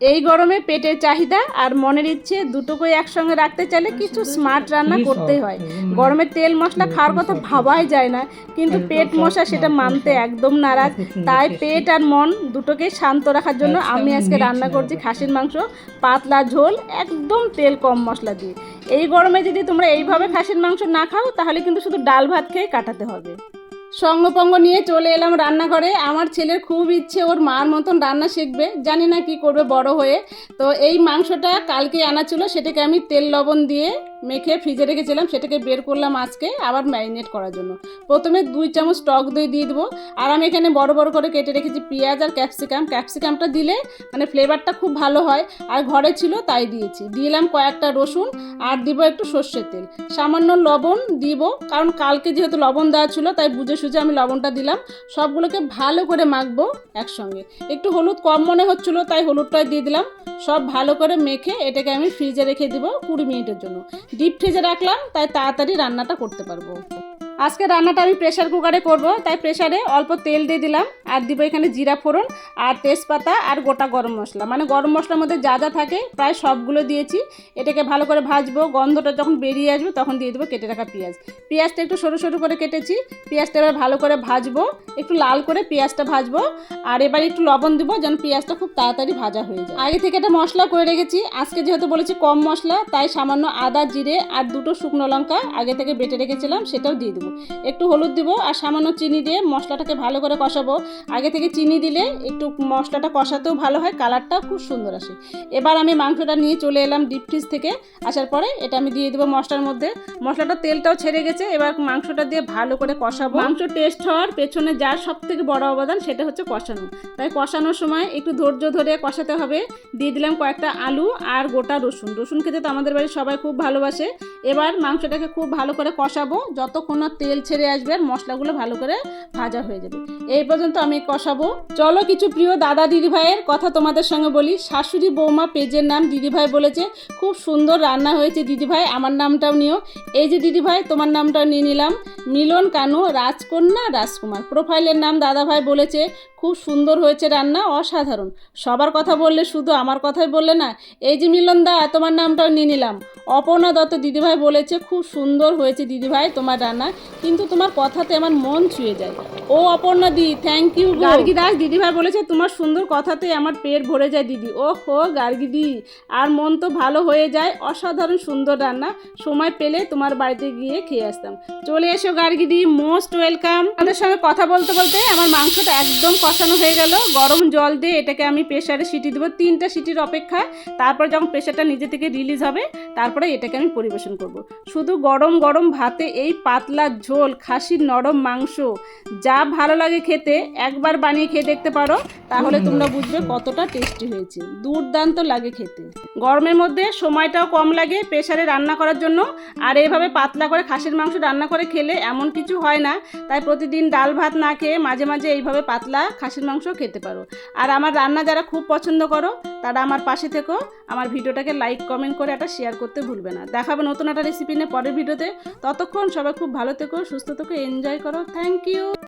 এই গরমে পেটের চাহিদা আর মনের ইচ্ছে দুটোকেই একসঙ্গে রাখতে চাইলে কিছু স্মার্ট রান্না করতেই হয়। গরমে তেল মশলা খাওয়ার কথা ভাবাই যায় না কিন্তু পেট মশা সেটা মানতে একদম নারাজ। তাই পেট আর মন দুটোকেই শান্ত রাখার জন্য আমি আজকে রান্না করছি খাসির মাংস পাতলা ঝোল একদম তেল কম মশলা দিয়ে। এই গরমে যদি তোমরা এইভাবে খাসির মাংস না খাও তাহলে কিন্তু শুধু ডাল ভাত খেয়ে কাটাতে হবে। সঙ্গপঙ্গ নিয়ে চলে এলাম রান্নাঘরে। আমার ছেলের খুব ইচ্ছে, ওর মার মতন রান্না শিখবে। জানি না কি করবে বড় হয়ে। তো এই মাংসটা কালকে আনা ছিল, সেটাকে আমি তেল, লবণ দিয়ে মেখে ফ্রিজে রেখেছিলাম, সেটাকে বের করলাম আজকে আবার ম্যারিনেট করার জন্য। প্রথমে দুই চামচ টক দই দিয়ে দেবো। আর আমি এখানে বড় বড় করে কেটে রেখেছি পেঁয়াজ আর ক্যাপসিকাম। ক্যাপসিকামটা দিলে মানে ফ্লেভারটা খুব ভালো হয়। আর ঘরে ছিল তাই দিয়েছি। দিলাম কয়েকটা রসুন আর দিব একটু সর্ষের তেল। সামান্য লবণ দিব, কারণ কালকে যেহেতু লবণ দেওয়া ছিল, তাই বুঝে সুঝে আমি লবণটা দিলাম। সবগুলোকে ভালো করে মাখবো একসঙ্গে। একটু হলুদ কম মনে হচ্ছিল, তাই হলুদটাই দিয়ে দিলাম। সব ভালো করে মেখে এটাকে আমি ফ্রিজে রেখে দিব কুড়ি মিনিটের জন্য। ডিপ ফ্রিজে রাখলাম তাই তাড়াতাড়ি রান্নাটা করতে পারব। আজকে রান্নাটা আমি প্রেশার কুকারে করব, তাই প্রেশারে অল্প তেল দিয়ে দিলাম, আর দিব এখানে জিরা ফোড়ন, আর তেজপাতা, আর গোটা গরম মশলা। মানে গরম মশলার মধ্যে যা যা থাকে, প্রায় সবগুলো দিয়েছি। এটাকে ভালো করে ভাজবো, গন্ধটা যখন বেরিয়ে আসবে তখন দিয়ে দেবো কেটে রাখা পেঁয়াজ। পেঁয়াজটা একটু সরু সরু করে কেটেছি, পেঁয়াজটা এবার ভালো করে ভাজবো, একটু লাল করে পেঁয়াজটা ভাজবো, আর এবার একটু লবণ দিব যেন পেঁয়াজটা খুব তাড়াতাড়ি ভাজা হয়ে যায়। আগে থেকে একটা মশলা করে রেখেছি, আজকে যেহেতু বলেছি কম মশলা, তাই সামান্য আদা, জিরে, আর দুটো শুকনো লঙ্কা আগে থেকে বেটে রেখেছিলাম, সেটাও দিয়ে দেবো। একটু হলুদ দিব আর সামান্য চিনি দিয়ে মশলাটাকে ভালো করে কষাবো। আগে থেকে চিনি দিলে একটু মশলাটা কষাতেও ভালো হয় কালারটাও খুব সুন্দর আসে। এবার আমি মাংসটা নিয়ে চলে এলাম ডিপ ফ্রিজ থেকে। আসার পরে এটা আমি দিয়ে দেবো মশলার মধ্যে। মশলাটা তেলটাও ছেড়ে গেছে, এবার মাংসটা দিয়ে ভালো করে কষাবো। মাংস টেস্ট হওয়ার পেছনে যার সব থেকে বড় অবদান সেটা হচ্ছে কষানো। তাই কষানোর সময় একটু ধৈর্য ধরে কষাতে হবে। দিয়ে দিলাম কয়েকটা আলু আর গোটা রসুন। রসুন খেতে তো আমাদের বাড়ির সবাই খুব ভালোবাসে। এবার মাংসটাকে খুব ভালো করে কষাবো, যতক্ষণ না তেল ছেড়ে আসবে আর মশলাগুলো ভালো করে ভাজা হয়ে যাবে। এই পর্যন্ত আমি কষাবো। চলো কিছু প্রিয় দাদা দিদি ভাইয়ের কথা তোমাদের সঙ্গে বলি। শাশুড়ি বৌমা পেজের নাম দিদি ভাই বলেছে। খুব সুন্দর রান্না হয়েছে দিদি ভাই আমার নামটাও নিও। এই যে দিদি ভাই তোমার নামটাও নিয়ে নিলাম। মিলন কানু, রাজকন্যা, রাজকুমার। প্রোফাইলের নাম দাদা ভাই বলেছে। খুব সুন্দর হয়েছে রান্না, অসাধারণ। সবার কথা বললে শুধু আমার কথাই বললে না, এই যে মিলন দা, তোমার নামটাও নিয়ে নিলাম। অপর্ণা দত্ত দিদিভাই বলেছে, খুব সুন্দর হয়েছে দিদিভাই, তোমার রান্না। কিন্তু তোমার কথাতে আমার মন ছুঁয়ে যায়। ও অপর্ণা দি থ্যাংক ইউ গার্গি দাস, দিদিভাই বলেছে তোমার সুন্দর কথাতে আমার পেট ভরে যায়, দিদি। ও হো গার্গি দি, আর মন তো ভালো হয়ে যায়। অসাধারণ সুন্দর রান্না। সময় পেলে তোমার বাড়িতে গিয়ে খেয়ে আসতাম। চলে এসো, গার্গি দি মোস্ট ওয়েলকাম আমাদের সঙ্গে কথা বলতে বলতে আমার মাংসটা একদম কষানো হয়ে গেল। গরম জল দিয়ে এটাকে আমি প্রেশারে সিটি দেবো। তিনটা সিটির অপেক্ষা তারপর যখন প্রেশারটা নিজে থেকে রিলিজ হবে, তারপরে এটাকে আমি পরিবেশন করব। শুধু গরম গরম ভাতে এই পাতলা ঝোল খাসির নরম মাংস যা ভালো লাগে খেতে একবার বানিয়ে খেয়ে দেখতে পারো তাহলে তোমরা বুঝবে কতটা টেস্টি হয়েছে। দুর্দান্ত লাগে খেতে। গরমের মধ্যে সময়টাও কম লাগে প্রেশারে রান্না করার জন্য আর এইভাবে পাতলা করে খাসির মাংস রান্না করে খেলে এমন কিছু হয় না তাই প্রতিদিন ডাল ভাত না খেয়ে মাঝে মাঝে এইভাবে পাতলা খাসির মাংস খেতে পারো। আর আমার রান্না যারা খুব পছন্দ করো তারা আমার পাশে থেকো। আমার ভিডিওটাকে লাইক কমেন্ট করে একটা শেয়ার করতে ভুলবে না। দেখাবে নতুন একটা রেসিপি নিয়ে পরের ভিডিওতে। ততক্ষণ সবাই খুব ভালো থেকো, সুস্থ থেকো এনজয় করো। Thank you